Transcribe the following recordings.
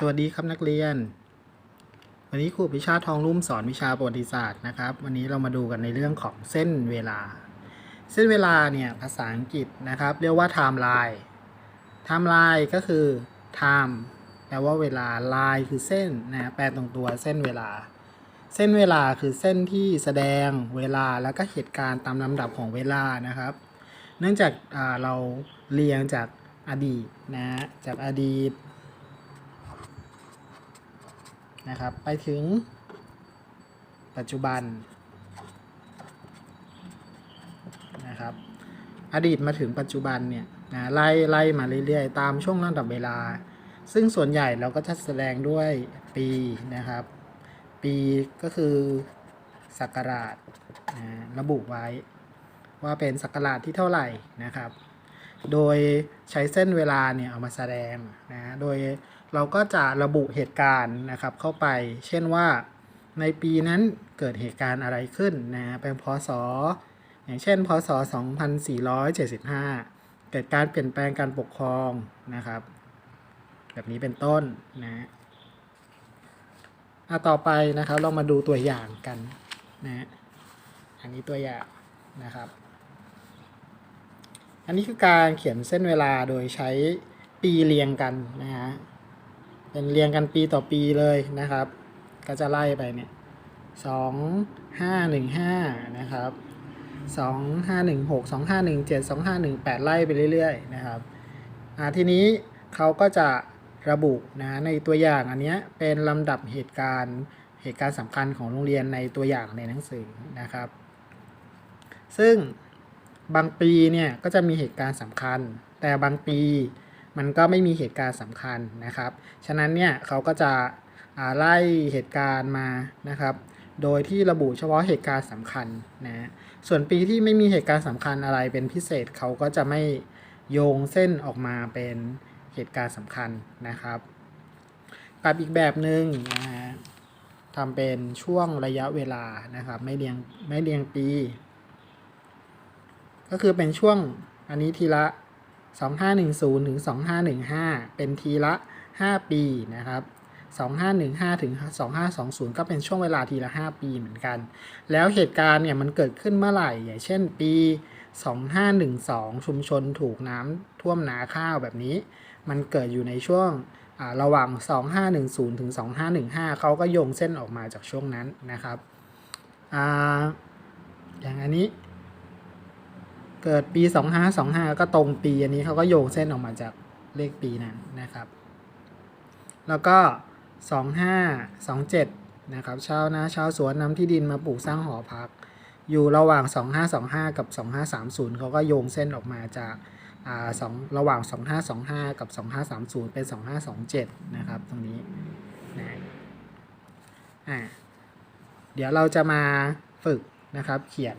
สวัสดีครับนักเรียน วันนี้ครูพิชาทองรุ่มสอนวิชาประวัติศาสตร์นะครับ วันนี้เรามาดูกันในเรื่องของเส้นเวลา เส้นเวลาเนี่ยภาษาอังกฤษนะครับ เรียกว่า timeline timeline ก็คือ time แปลว่าเวลา line คือเส้นนะแปลตรงตัวเส้นเวลา เส้นเวลาคือเส้นที่แสดงเวลาแล้วก็เหตุการณ์ตามลำดับของเวลานะครับ เนื่องจากเราเรียงจากอดีตนะจากอดีต นะครับ ไปถึง ปัจจุบันนะครับ อดีตมาถึงปัจจุบันเนี่ยนะไล่ไล่มาเรื่อยๆ ตามช่วงลำดับเวลา ซึ่งส่วนใหญ่เราก็จะแสดงด้วยปีนะครับ ปีก็คือศักราชนะระบุไว้ว่าเป็นศักราชที่เท่าไหร่นะครับ โดยใช้เส้นเวลาเนี่ยเอามาแสดงนะ โดย เราก็จะระบุเหตุการณ์นะครับเข้าไป เช่นว่าในปีนั้นเกิดเหตุการณ์อะไรขึ้นนะเป็นพศอย่างเช่น พศ 2475 เกิดการเปลี่ยนแปลงการปกครองนะครับ แบบนี้เป็นต้นนะอะต่อไปนะครับเรามาดูตัวอย่างกันนะอันนี้ตัวอย่างนะครับ อันนี้คือการเขียนเส้นเวลาโดยใช้ปีเรียงกันนะฮะ เป็นเรียงกันปีต่อปีเลยนะครับ ก็จะไล่ไปเนี่ยสองห้าหนึ่งห้านะครับสองห้าหนึ่งหกสองห้าหนึ่งเจ็ดสองห้าหนึ่งแปดไล่ไปเรื่อยๆนะครับอ่าทีนี้เขาก็จะระบุนะในตัวอย่างอันเนี้ยเป็นลำดับเหตุการณ์เหตุการณ์สำคัญของโรงเรียนในตัวอย่างในหนังสือนะครับ ซึ่งบางปีเนี่ยก็จะมีเหตุการณ์สำคัญ แต่บางปี มันก็ไม่มีเหตุการณ์สำคัญนะครับ ฉะนั้นเนี่ยเขาก็จะไล่เหตุการณ์มานะครับ โดยที่ระบุเฉพาะเหตุการณ์สำคัญนะ ส่วนปีที่ไม่มีเหตุการณ์สำคัญอะไรเป็นพิเศษเขาก็จะไม่โยงเส้นออกมาเป็นเหตุการณ์สำคัญนะครับ กับอีกแบบหนึ่งนะฮะทำเป็นช่วงระยะเวลานะครับ ไม่เรียงไม่เรียงปี ก็คือเป็นช่วงอันนี้ทีละ 2510 ถึง 2515 เป็นทีละ 5 ปีนะครับ 2515 ถึง 2520 ก็เป็นช่วงเวลาทีละ 5 ปีเหมือนกัน แล้วเหตุการณ์เนี่ยมันเกิดขึ้นเมื่อไหร่อย่างเช่นปี 2512 ชุมชนถูกน้ำท่วมนาข้าวแบบนี้ มันเกิดอยู่ในช่วงระหว่าง 2510 ถึง 2515 เขาก็โยงเส้นออกมาจากช่วงนั้นนะครับออย่างอันนี้ เกิดปี 2525 ก็ตรงปีอันนี้เขาก็โยงเส้นออกมาจากเลขปีนั้นนะครับ แล้วก็ 2527 นะครับชาวนาชาวสวนนำที่ดินมาปลูกสร้างหอพัก อยู่ระหว่าง 2525 กับ 2530 เขาก็โยงเส้นออกมาจากอ่าสองระหว่าง 2525 กับ 2530 เป็น 2527 นะครับตรงนี้นะอ่าเดี๋ยวเราจะมาฝึกนะครับเขียน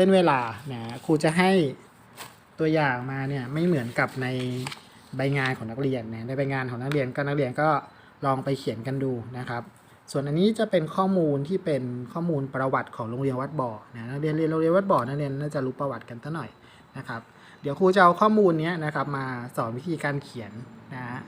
ส้นเวลาเนี่ยครูจะให้ตัวอย่างมาเนี่ยไม่เหมือนกับในใบงานของนักเรียนนะในใบงานของนักเรียนก็นักเรียนก็ลองไปเขียนกันดูนะครับ ส่วนอันนี้จะเป็นข้อมูลที่เป็นข้อมูลประวัติของโรงเรียนวัดบ่อนะนักเรียนเรียนโรงเรียนวัดบ่อนักเรียนน่าจะรู้ประวัติกันสักหน่อยนะครับ เดี๋ยวครูจะเอาข้อมูลเนี้ยนะครับ มาสอนวิธีการเขียนนะฮะ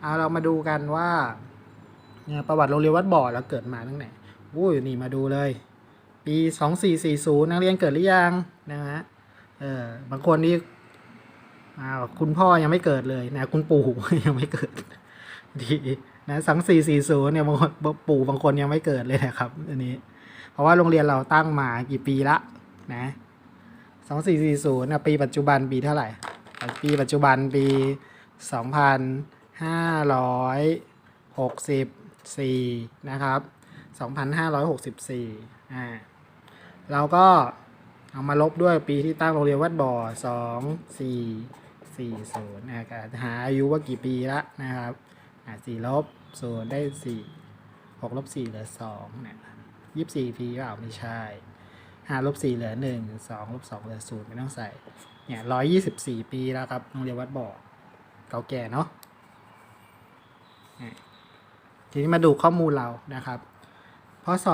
เอาเรามาดูกันว่าเนี่ยประวัติโรงเรียนวัดบ่อเราเกิดมาตั้งไหนอุ้ยนี่มาดูเลย ปี 2440 นักเรียนเกิดหรือยังนะฮะเออบางคนนี่อ้าวคุณพ่อยังไม่เกิดเลยนะคุณปู่ยังไม่เกิดดีนะสัง440เนี่ยบางคนปู่บางคนยังไม่เกิดเลยนะครับอันนี้ เพราะว่าโรงเรียนเราตั้งมากี่ปีละนะ2440นะปีปัจจุบันปีเท่าไหร่ ปีปัจจุบันปี2564นะครับ2564อ่า เราก็เอามาลบด้วยปีที่ตั้งโรงเรียนวัดบ่อสองสี่สี่ศูนย์นะครับหาอายุว่ากี่ปีละนะครับสี่ลบศูนย์ได้สี่หกลบสี่เหลือสองเนี่ยยี่สิบสี่ปีเปล่าไม่ใช่ห้าลบสี่เหลือหนึ่งสองลบสองเหลือศูนย์ไม่ต้องใส่เนี่ยร้อยยี่สิบสี่ปีแล้วครับโรงเรียนวัดบ่อเก่าแก่เนาะอะทีนี้มาดูข้อมูลเรานะครับพศ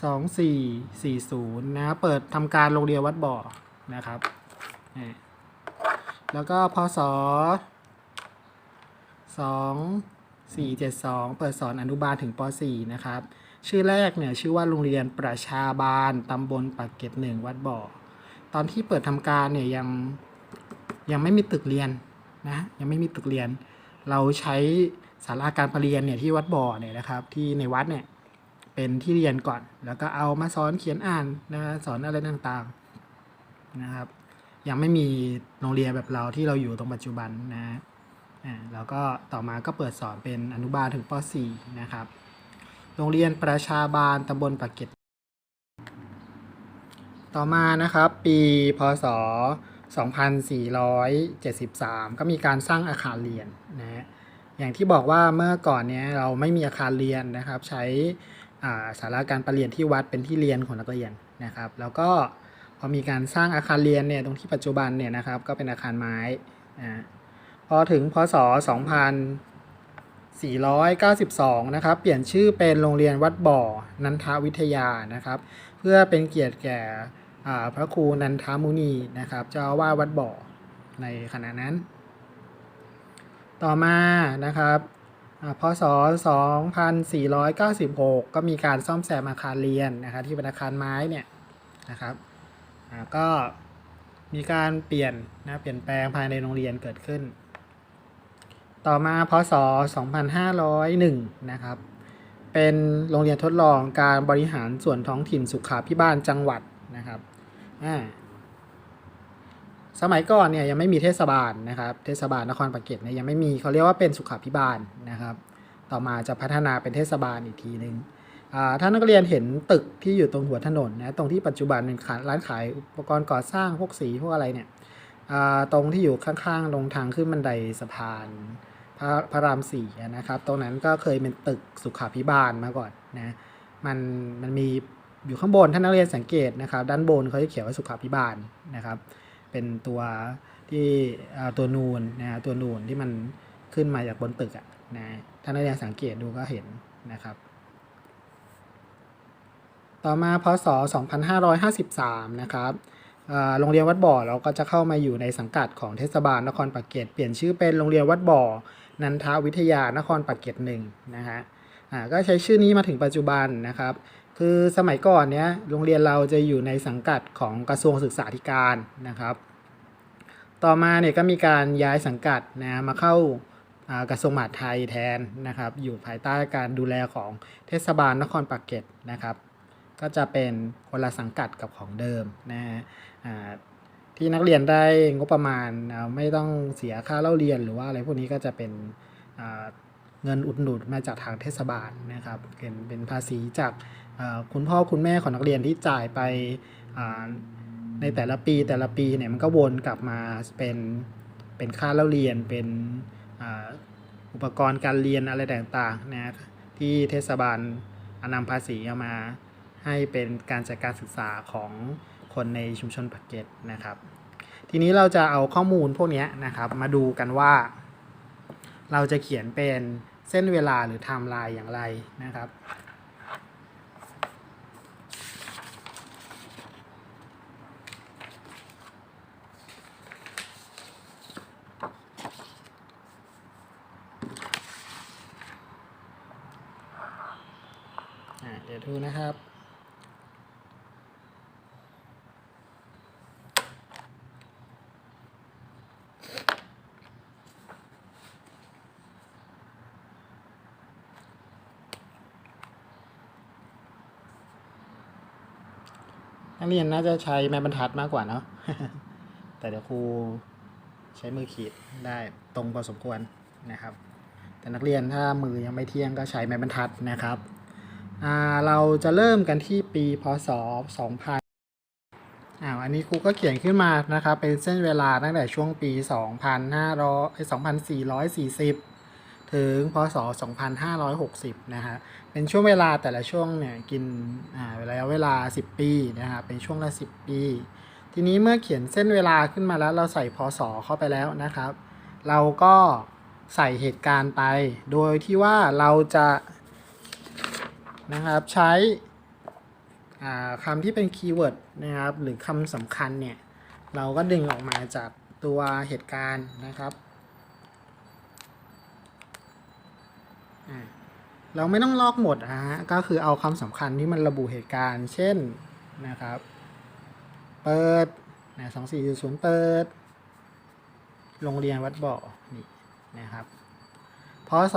2440นย์นะ เปิดทำการโรงเรียนวัดบ่อนะครับอ่แล้วก็พศ2472เจ็ดสองเปิดสอนอนุบาลถึงป .4 นะครับ ชื่อแรกเนี่ยชื่อว่าโรงเรียนประชาบาลตำบลปากเกร็ดหนึ่งวัดบ่อ ตอนที่เปิดทำการเนี่ยยังยังไม่มีตึกเรียนนะยังไม่มีตึกเรียน เราใช้ศาลาการประเรียนเนี่ยที่วัดบ่อเนี่ยนะครับที่ในวัดเนี่ย เป็นที่เรียนก่อน แล้วก็เอามาสอนเขียนอ่านนะสอนอะไรต่างๆนะครับ ยังไม่มีโรงเรียนแบบเราที่เราอยู่ตรงปัจจุบันนะอ่าแล้วก็ต่อมาก็เปิดสอนเป็นอนุบาลถึงป .4 นะครับ โรงเรียนประชาบาลตำบลปากเกร็ดต่อมานะครับ ปีพศ 2473 ก็มีการสร้างอาคารเรียนนะฮะอย่างที่บอกว่าเมื่อก่อนเนี้ยเราไม่มีอาคารเรียนนะครับ ใช้ อ่าศาการประเรียนที่วัดเป็นที่เรียนของนักเรียนนะครับ แล้วก็พอมีการสร้างอาคารเรียนเนี่ยตรงที่ปัจจุบันเนี่ยนะครับก็เป็นอาคารไม้นะพอถึงพศ 2492 นะครับ เปลี่ยนชื่อเป็นโรงเรียนวัดบ่อ นันทวิทยานะครับ เพื่อเป็นเกียรติแก่พระครูนันทมุนีนะครับเจ้าอาวาวัดบ่อในขณะนั้น ต่อมานะครับ พศ 2496 ก็มีการซ่อมแซมอาคารเรียนนะครับที่เป็นอาคารไม้เนี่ยนะครับอ่าก็มีการเปลี่ยนนะเปลี่ยนแปลงภายในโรงเรียนเกิดขึ้น ต่อมาพศ 2501 นะครับ เป็นโรงเรียนทดลองการบริหารส่วนท้องถิ่นสุขาพิบาลจังหวัดนะครับอ่า สมัยก่อนเนี่ยยังไม่มีเทศบาลนะครับ เทศบาลนครปากเกร็ดเนี่ยยังไม่มีเขาเรียกว่าเป็นสุขาพิบาลนะครับ ต่อมาจะพัฒนาเป็นเทศบาลอีกทีหนึ่งอ่าถ้านักเรียนเห็นตึกที่อยู่ตรงหัวถนนนะตรงที่ปัจจุบันเป็นร้านขายอุปกรณ์ก่อสร้างพวกสีพวกอะไรเนี่ยตรงที่อยู่ข้างๆตรงทางขึ้นบันไดสะพานพระพระรามสี่นะครับ ตรงนั้นก็เคยเป็นตึกสุขาพิบาลมาก่อนนะมันมันมีอยู่ข้างบนถ้านักเรียนสังเกตนะครับ ด้านบนเขาจะเขียนว่าสุขาพิบาลนะครับ เป็นตัวที่ตัวนูนนะตัวนูนที่มันขึ้นมาจากบนตึกอะนะถ้านักเรียนสังเกตดูก็เห็นนะครับ ต่อมาพศ 2553 นะครับโรงเรียนวัดบ่อเราก็จะเข้ามาอยู่ในสังกัดของเทศบาลนครปากเกร็ดเปลี่ยนชื่อเป็นโรงเรียนวัดบ่อ นันทวิทยานครปากเกร็ดหนึ่งนะฮะก็ใช้ชื่อนี้มาถึงปัจจุบันนะครับ คือสมัยก่อนเนี้ยโรงเรียนเราจะอยู่ในสังกัดของกระทรวงศึกษาธิการนะครับ ต่อมาเนี่ยก็มีการย้ายสังกัดนะมาเข้าากระทรวงมหาดไทยแทนนะครับ อยู่ภายใต้การดูแลของเทศบาลนครปากเกร็ดนะครับ ก็จะเป็นคนละสังกัดกับของเดิมนะฮะที่นักเรียนได้งบประมาณาไม่ต้องเสียค่าเล่าเรียนหรือว่าอะไรพวกนี้ก็จะเป็นเงินอุดหนุนมาจากทางเทศบาลนะครับเป็นเป็นภาษีจาก คุณพ่อคุณแม่ของนักเรียนที่จ่ายไปในแต่ละปีแต่ละปีเนี่ยมันก็วนกลับมาเป็นเป็นค่าเล่าเรียนเป็นอุปกรณ์การเรียนอะไรต่างๆนะที่เทศบาลอานำภาษีเอามาให้เป็นการจัดการศึกษาของคนในชุมชนปากเกร็ดนะครับ ทีนี้เราจะเอาข้อมูลพวกนี้นะครับมาดูกันว่า เราจะเขียนเป็นเส้นเวลาหรือไทม์ไลน์อย่างไรนะครับ เดี๋ยวดูนะครับนักเรียนน่าจะใช้ไม้บรรทัดมากกว่าเนาะ แต่เดี๋ยวครูใช้มือขีดได้ตรงพอสมควรนะครับ แต่นักเรียนถ้ามือยังไม่เที่ยงก็ใช้ไม้บรรทัดนะครับ เราจะเริ่มกันที่ปีพศ 2000อ่าอันนี้ครูก็เขียนขึ้นมานะครับ เป็นเส้นเวลาตั้งแต่ช่วงปี 2500เอ้ย2440 ถึงพศ 2560 นะฮะ เป็นช่วงเวลาแต่ละช่วงเนี่ยกินอ่าระยะเวลา 10 ปีนะครับเป็นช่วงละ 10 ปี ทีนี้เมื่อเขียนเส้นเวลาขึ้นมาแล้วเราใส่พศเข้าไปแล้วนะครับ เราก็ใส่เหตุการณ์ไป โดยที่ว่าเราจะ นะครับใช้คำที่เป็นคีย์เวิร์ดนะครับหรือคำสำคัญเนี่ยเราก็ดึงออกมาจากตัวเหตุการณ์นะครับเราไม่ต้องลอกหมดนะฮะก็คือเอาคำสำคัญที่มันระบุเหตุการณ์ เช่นนะครับ เปิดนะสองสี่ศูนย์เปิด โรงเรียนวัดบ่อนี่นะครับพศ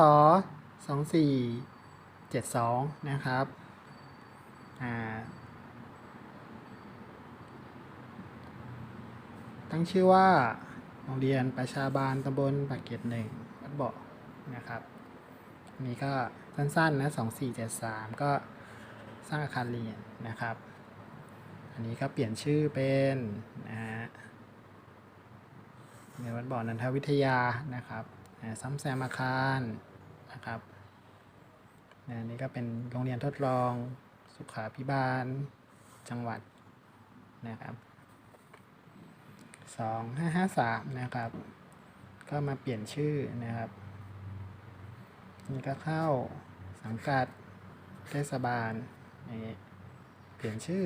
สองสี่ เจ็ดสองนะครับตั้งชื่อว่าโรงเรียนประชาบาลตำบลปากเกร็ดหนึ่งวัดเบาะนะครับนนี้ก็สั้นๆนะสองสี่เจ็ดสามก็สร้างอาคารเรียนนะครับ อันนี้ก็เปลี่ยนชื่อเป็นนะฮะเรียนวัดบ่อนันทวิทยานะครับซ่อมแซมอาคารนะครับ นะอันนี้ก็เป็นโรงเรียนทดลองสุขาพิบาล จังหวัดนะครับสองห้าห้าสามนะครับ ก็มาเปลี่ยนชื่อนะครับ นี่ก็เข้าสังกัดเทศบาลนี่เปลี่ยนชื่อ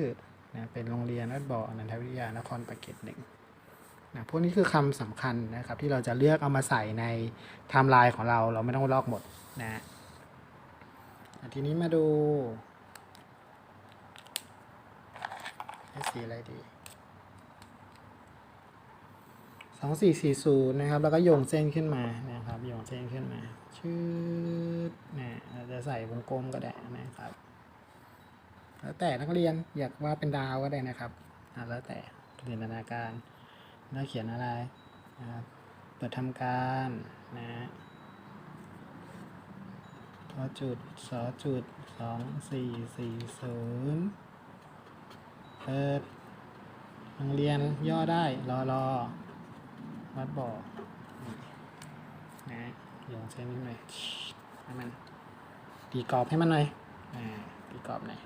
นะเป็นโรงเรียนวัดบ่อนันทวิทยานครปากเกร็ดหนึ่งนะพวกนี้คือคำสำคัญนะครับ ที่เราจะเลือกเอามาใส่ในไทม์ไลน์ของเราเราไม่ต้องลอกหมดนะ ทีนี้มาดูสีอะไรดีสองสี่สี่ศูนย์นะครับ แล้วก็โยงเส้นขึ้นมานะครับโยงเส้นขึ้นมา ชืดนะเราจะใส่วงกลมก็ได้นะครับ แล้วแต่นักเรียนอยากว่าเป็นดาวก็ได้นะครับแล้วแต่จินตนาการแล้วเขียนอะไรนะเปิดทำการนะ อจุดสอจุดสองสี่สี่ศูนย์เปิดโรงเรียนย่อได้รอรอวัดบ่อนี่นะโยงเส้นนิดหน่อยให้มันตีกรอบให้มันหน่อยอ่าตีกรอบหน่อย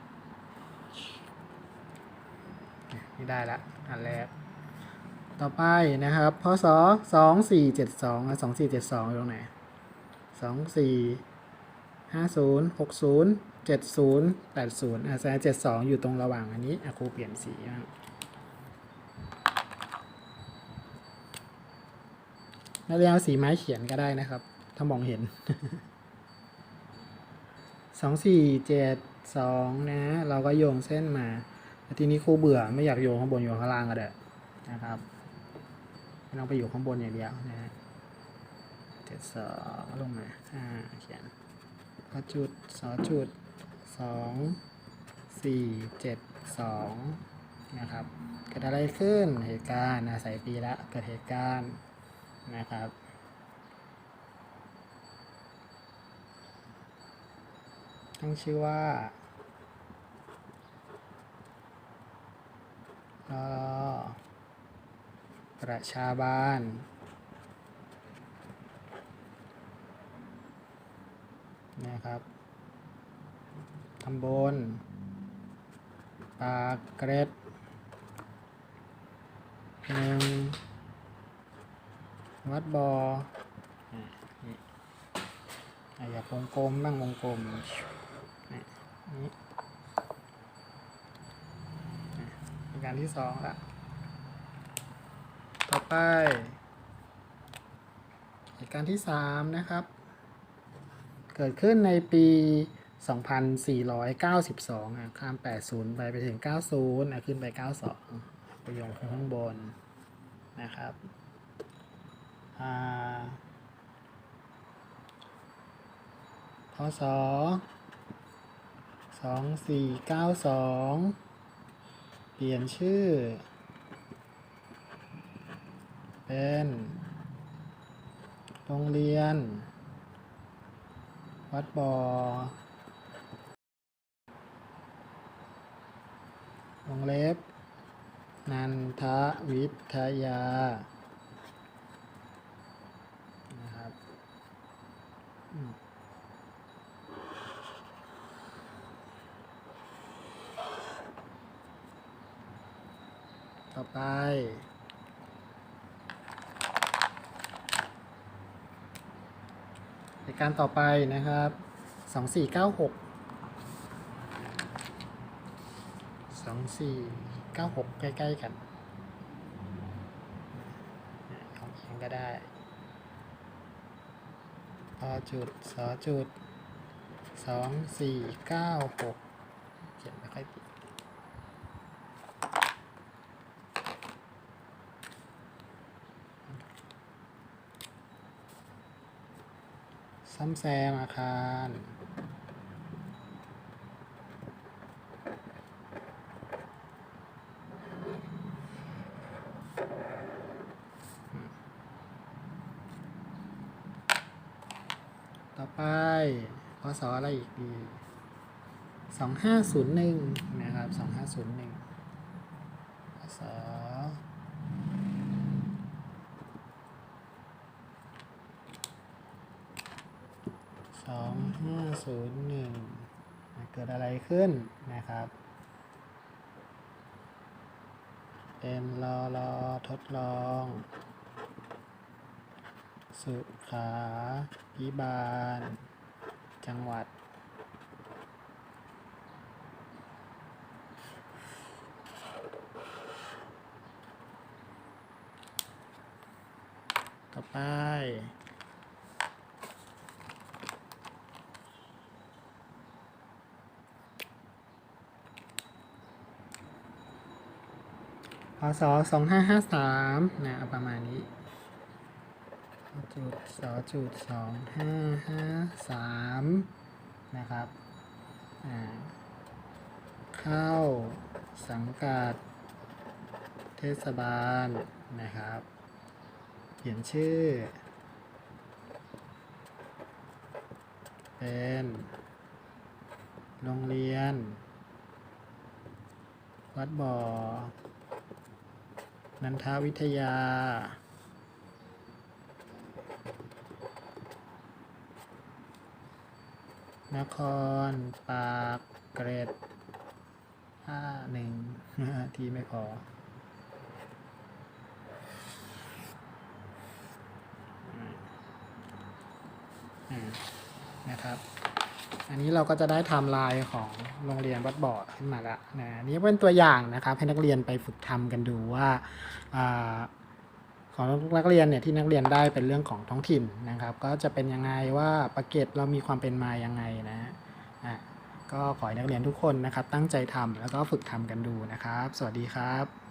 อะนี่ได้ละอันแรกต่อไปนะครับพศสองสี่เจ็ดสองสองสี่เจ็ดสองอยู่ตรงไหนสองสี่ ห้าศูนย์หกศูนย์เจ็ดศูนย์แปดศูนย์อะแสดงเจ็ดสองอยู่ตรงระหว่างอันนี้อะครูเปลี่ยนสีบ้างนักเรียนเอาสีไม้เขียนก็ได้นะครับ ถ้ามองเห็นสองสี่เจ็ดสองนะ เราก็โยงเส้นมาแต่ทีนี้ครูเบื่อไม่อยากโยงข้างบนโยงข้างล่างก็ได้นะครับไม่ต้องไปอยู่ข้างบนอย่างเดียวนะฮะเจ็ดสองลงมาอ่าเขียน ก็จุดสอจุดสองสี่เจ็ดสองนะครับเกิดอะไรขึ้นเหตุการณ์นะใส่ปีละเกิดเหตุการณ์นะครับตั้งชื่อว่าประชาบาล นะครับตำบลปากเกร็ดหนึ่งวัดบออะนี่อะอยากวงกลมบ้างวงกลมนี่อะเป็นการที่สองละต่อไปเหตุการณ์ที่สามนะครับ เกิดขึ้นในปี 2492อะข้าม 80 ไปไปถึง 90อะขึ้นไป 92ประโยคข้างบนนะครับอ่าพศสองสี่เก้าสองเปลี่ยนชื่อ เป็น โรงเรียน วัดบอ่อวงเล็บ นันทวิทยานะครับต่อไป ใน การต่อไปนะครับสองสี่เก้าหกสองสี่เก้าหกใกล้ ๆ กันของเองก็ได้พอจุดสอจุดสองสี่เก้าหกเขียนไม่ค่อยติด ซ่อมแซมอาคารต่อไปพศอะไรอีกดีสองห้าศูนย์หนึ่งนะครับสองห้าศูนย์หนึ่งพศสองห้า ศูนย์หนึ่งเกิดอะไรขึ้นนะครับเป็นรอรอทดลอง สุขาพิบาล จังหวัด ต่อไป ศสองห้าห้าสามนะเอาประมาณนี้จุดสอจุดสองห้าห้าสามนะครับเข้าสังกัดเทศบาลนะครับ เขียนชื่อ เป็นโรงเรียน วัดบ่อ นันทวิทยา นคร ปากเกร็ดห้าหนึ่งที่ไม่พอ นะครับ อันนี้เราก็จะได้ไทม์ไลน์ของ โรงเรียนวัดบ่อขึ้นมาแล้วนะนี่เป็นตัวอย่างนะครับ ให้นักเรียนไปฝึกทำกันดูว่าอของนักเรียนเนี่ยที่นักเรียนได้เป็นเรื่องของท้องถิ่นนะครับ ก็จะเป็นยังไงว่าปาเกตเรามีความเป็นมายังไงนะอะก็ขอให้นักเรียนทุกคนนะครับ ตั้งใจทำแล้วก็ฝึกทำกันดูนะครับ สวัสดีครับ